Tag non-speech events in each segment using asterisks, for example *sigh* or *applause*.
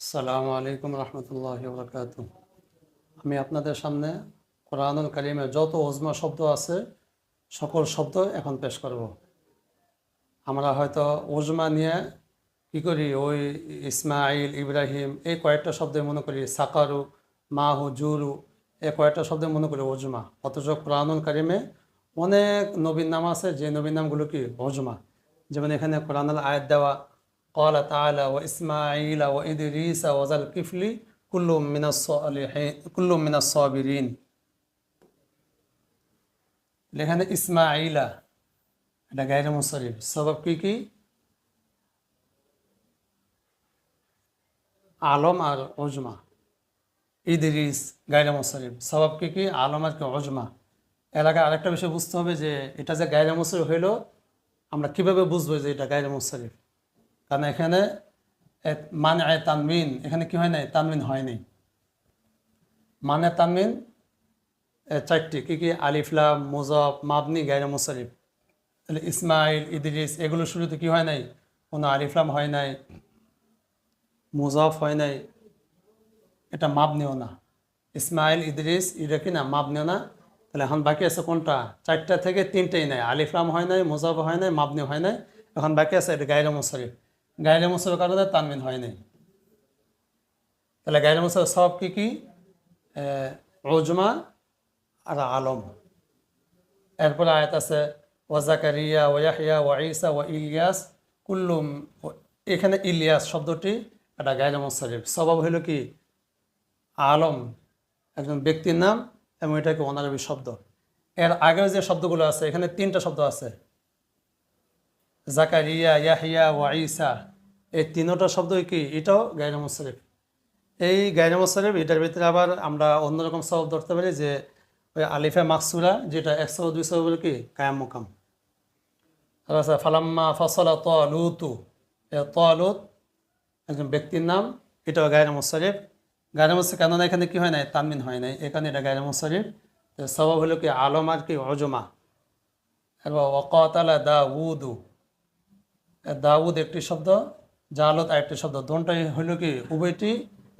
আসসালামু আলাইকুম রহমতুল্লাহ বরকাত আমি আপনাদের সামনে কোরআনুল কারিমে যত ওজমা শব্দ আছে, সকল শব্দ এখন পেশ করব। আমরা হয়তো ওজমা নিয়ে কী করি? ওই ইসমাইল ইব্রাহিম, এই কয়েকটা শব্দে মনে করি। সাকারু, মাহু, জুরু, এই কয়েকটা শব্দে মনে করি ওজমা অথচ কোরআনুল কারিমে অনেক নবীন নাম আছে, যে নবীন নামগুলো কি? ওজমা যেমন এখানে কোরআনুল আয়াত দেওয়া قال تعالى وإسماعيل وإدريس وذا الكفل كل من الصالحين كل من الصابرين এখানে ইসমাইলা এটা গাইরে মুসরিফ সবব কি কি আলম আর ওজমা ইদরিস গাইরে মুসরিফ সবব কি কি আলম আর কি ওজমা এলাকায় আরেকটা বিষয় বুঝতে হবে যে এটা যে গাইরে মুসরিফ হইলো আমরা কিভাবে বুঝবো যে এটা গাইরে মুসরিফ কারণ এখানে মানে তানমিন এখানে কি হয় নাই? তানমিন হয় নাই। মানে তানমিন চারটি, কি কি? আলিফলাম মুজব মাবনি গাইরা মুসারিফ তাহলে ইসমাইল, ইদরিস, এগুলো শুরুতে কি হয় নাই? কোনো আলিফলাম হয় নাই, মুজফ হয় নাই। এটা মাবনিও না। ইসমাইল, ইদরিস এটা কি না? মাবনিও না। তাহলে এখন বাকি আছে কোনটা? চারটা থেকে তিনটেই নাই। আলিফলাম হয় নাই মুজব হয় নাই, মাবনি হয় নাই। এখন বাকি আছে এটা গাইরা মুসারিফ গাইরে মুসাফের কারণে তানমিন হয় নাই। তাহলে গাইরে মুসাফ সব কি কি? রোজমা আর আলম। এরপরে আয়াত আছে ওয়াজাকারিয়া ওয়াহিয়া ওয়াইসা ওয়া ইলিয়াস, কুল্লুম, এখানে ইলিয়াস শব্দটি এটা গাইরে মুসারিফ স্বভাব হইল কি? আলম, একজন ব্যক্তির নাম এবং এটাকে অনারবি শব্দ। এর আগের যে শব্দগুলো আছে, এখানে তিনটা শব্দ আছে। জাকারিয়া, ইয়াহিয়া ওয়া ঈসা। এই তিনোটা শব্দ কি? এটাও গাইরা মুসরিফ। এই গাইরা মুসরিফ, এটার ভিতরে আবার আমরা অন্যরকম শব্দ ধরতে পারি যে, ওই আলিফা মাকসুরা, যেটা একশো দুইশো বলে কি? কায়াম মুকাম। আছে ফালাম্মা ফসলা তলুতু। তলুত, একজন ব্যক্তির নাম, এটাও গায়রা মুসরিফ। গায়রা মুসরিফ কেননা এখানে কি হয় নাই? তানমিন হয় নাই। এখানে এটা গায়রা মুসরিফ। স্বভাব হলো কি? আলম আর কি? অজমা এরপর ওকাতালা দা উদু দাউদ একটি শব্দ জালত আরেকটি শব্দ। দোনটাই হইল কি উভয়টি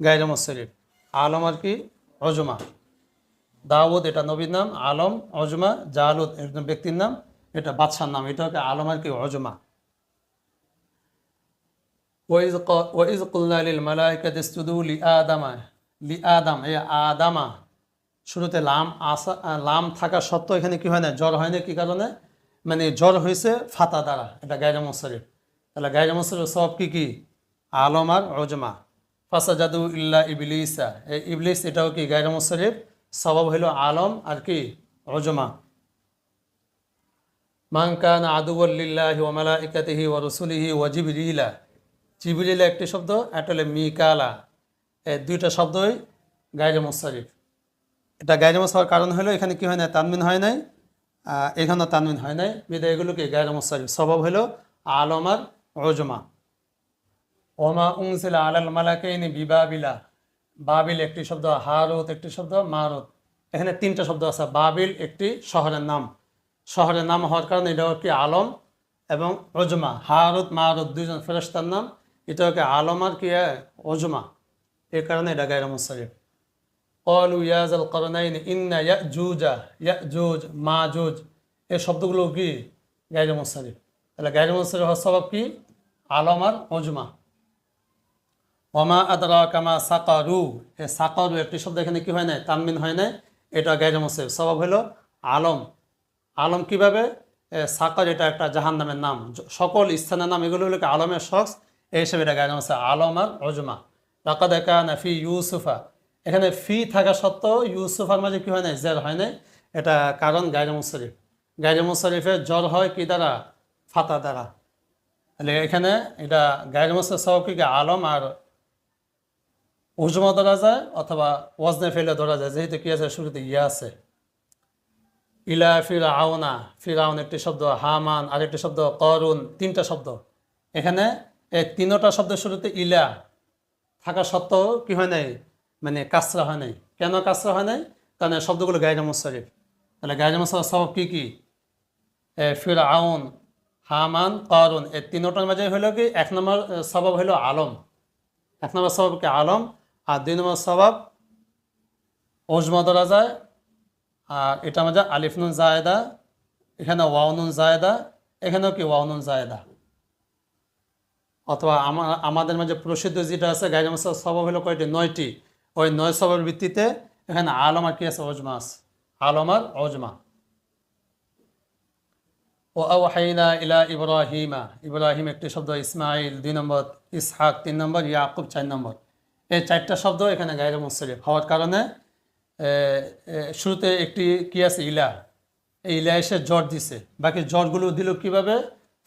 গায়রে মুসরিফ আলম আর কি, অজমা। দাউদ এটা নবীর নাম, আলম, অজমা জালুদ একজন ব্যক্তির নাম, এটা বাদশার নাম। এটা হচ্ছে আলম আর কি, অজমা। ওয়াইজ ওয়াইজ কুল্লা লিল মালাইকাতি ইসজুদু লি আদামা। লি আদাম, এই আদামা। শুরুতে লাম, আসা, লাম থাকা সত্ত্বেও এখানে কি হয় না, জ্বর হয় না, কি কারণে? মানে জ্বর হয়েছে ফাতা দ্বারা, এটা গায়রা মুসরিফ। তাহলে গায়রা মুসরিফ সব কি কি? আলম আর অজমা ফাসা জাদু ইল্লা ইবলিসা। এই ইবলিস এটাও কি গায়রা মুসরিফ? স্বভাব হইল আলম আর কি? অজমা মান কান আদুল্লিল্লাহি ওয়া মালাইকাতিহি ওয়া রসুলিহি ওয়া জিবরিলা। জিবরিলা একটি শব্দ, একটা হলো মিকালা। এই দুইটা শব্দই গায়রে মুসারিফ। এটা গায়রে মুসার কারণ হলো এখানে কি হয় না তানমিন হয় নাই। আহ, এখানেও তানমিন হয় নাই। বিদায় এগুলোকে গায়রে মুসারিফ স্বভাব হলো আলম আর রজমা ওমা উংসিলা আলাল মালাকাইনি বিবাবিলা। বাবিল একটি শব্দ হারুত একটি শব্দ মারুত। এখানে তিনটা শব্দ আছে। বাবিল একটি শহরের নাম। শহরের নাম হওয়ার কারণে এটা কি আলম এবং অজমা হারুত মারুত দুইজন ফেরস্তার নাম। এটা হচ্ছে আলম আর কি অজমা এই কারণে এটা গায়ের মুসারিফ কলু ইয়াজ আল করনাইন ইন্না ইয়াজুজ মাজুজ এই শব্দগুলো কি? গাইরে মোসারিফ তাহলে গাইরে মোসারিফ হওয়ার স্বভাব কি? আলম আর অজমা অমা আদরা কামা সাকারু। এ সাকারু একটি শব্দ এখানে কি হয় নাই? তানমিন হয় নাই। এটা গাইরে মোসারিফ স্বভাব হলো আলম। আলম কীভাবে? সাকার এটা একটা জাহান নামের নাম। সকল স্থানের নাম এগুলো হলো আলমের শখস। এই হিসেবে এটা গাইরে মোসারিফ আলম আর অজমা রাকা দেখা নাফি ইউসুফা। এখানে ফি থাকা সত্ত্বেও ইউসুফার মাঝে কি হয় নাই? জের হয় নাই। এটা কারণ গাইরে মুসারিফ গাইরে মুসারিফের জ্বর হয় কি দ্বারা? ফাতা দ্বারা। তাহলে এখানে এটা গাইরে মুসারিফ সহ কি আলম আর উজমা ধরা যায় অথবা ওয়াজনে ফেলে ধরা যায়? যেহেতু কি আছে? শুরুতে ইয়া আছে। ইলা ফিরা আওনা ফিরাউন একটি শব্দ, হামান আরেকটি শব্দ, করুন তিনটা শব্দ। এখানে এই তিনোটা শব্দের শুরুতে ইলা থাকা সত্ত্বেও কি হয় নাই? মানে কাসরা হয় নাই। কেন কাসরা হয় নাই? কারণ শব্দগুলো গাইরে মুসারিফ তাহলে গাইরে মুসারিফ সব কি কি? ফির আউন হামান, করুন। এই তিনোটার মাঝে হইল কি? এক নম্বর স্বভাব হইল আলম। এক নম্বর স্বভাবকে আলম। আর দুই নম্বর স্বভাব ওজমা ধরা যায়। আর এটা মাঝে আলিফনুন জায়দা। এখানে ওয়াউনুন জায়দা। এখানেও কি ওয়াউনুন জায়দা? অথবা আমা- আমাদের মাঝে প্রসিদ্ধ যেটা আছে গাইড মাসার স্বভাব হলো কয়টি? নয়টি। ওই নয় স্বভাবের ভিত্তিতে এখানে আলমা কি আছে ওজমা আছে। আলম আর ওজমা ও আওহাইনা ইলা ইব্রাহিমা। ইব্রাহিম একটি শব্দ, ইসমাইল দুই নম্বর, ইসহাক তিন নম্বর, ইয়াকুব চার নম্বর। এই চারটা শব্দ এখানে গাইরে মুসলিফ হওয়ার কারণে শুরুতে একটি কি আছে ইলা। এই ইলা এসে জ্বর দিছে। বাকি জ্বরগুলো দিল কীভাবে?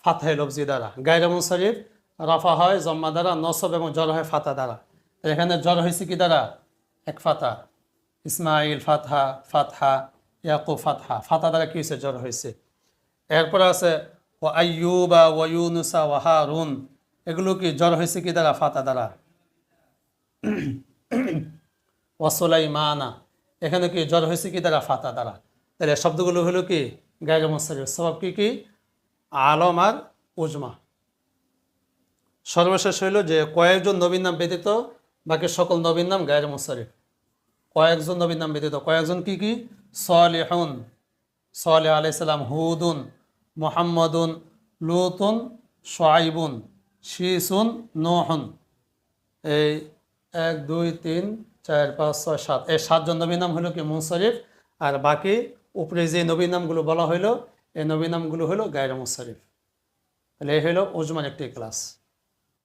ফাতহে লফজি দ্বারা। গাইরে মুসরিফ রফা হয় জম্মা দ্বারা, নসব এবং জ্বর হয় ফাতা দ্বারা। এখানে জ্বর হয়েছে কি দ্বারা? এক ফাতা। ইসমাইল ফাতহা ফাতহা, ইয়াকুব, ফাতহা। ফাতা দ্বারা কি হয়েছে? জ্বর হয়েছে। এরপরে আছে, ও আইয়ুবা ওয়ুনুসা ওয়াহারুন এগুলো কি জ্বর হয়েছে কি দ্বারা? ফাতা দ্বারা। *clears throat* ওয়াসুলাইমানা এখানে কি জ্বর হয়েছে কি দ্বারা? ফাতা দ্বারা। তাহলে শব্দগুলো হলো কি? গায়ের মুসারিফ স্বভাব কি কি? আলম আর উজমা। সর্বশেষ হইল যে কয়েকজন নবীর নাম ব্যতীত বাকি সকল নবীর নাম গায়ের মুসারিফ কয়েকজন নবীর নাম ব্যতীত, কয়েকজন কি কি? সলেহন সলে আলাইসাল্লাম হুদুন, মোহাম্মদুন, লুতুন সোয়াইবুন শিসুন, নোহন। এই এক, দুই, তিন, চার, পাঁচ, ছয়, সাত। এই সাতজন নবীর নাম হলো কি? মুনসরিফ আর বাকি উপরে যে নবীর নামগুলো বলা হইল, এই নবীর নামগুলো হলো গায়ের মুনসরিফ তাহলে এই হলো উজমান একটি ক্লাস।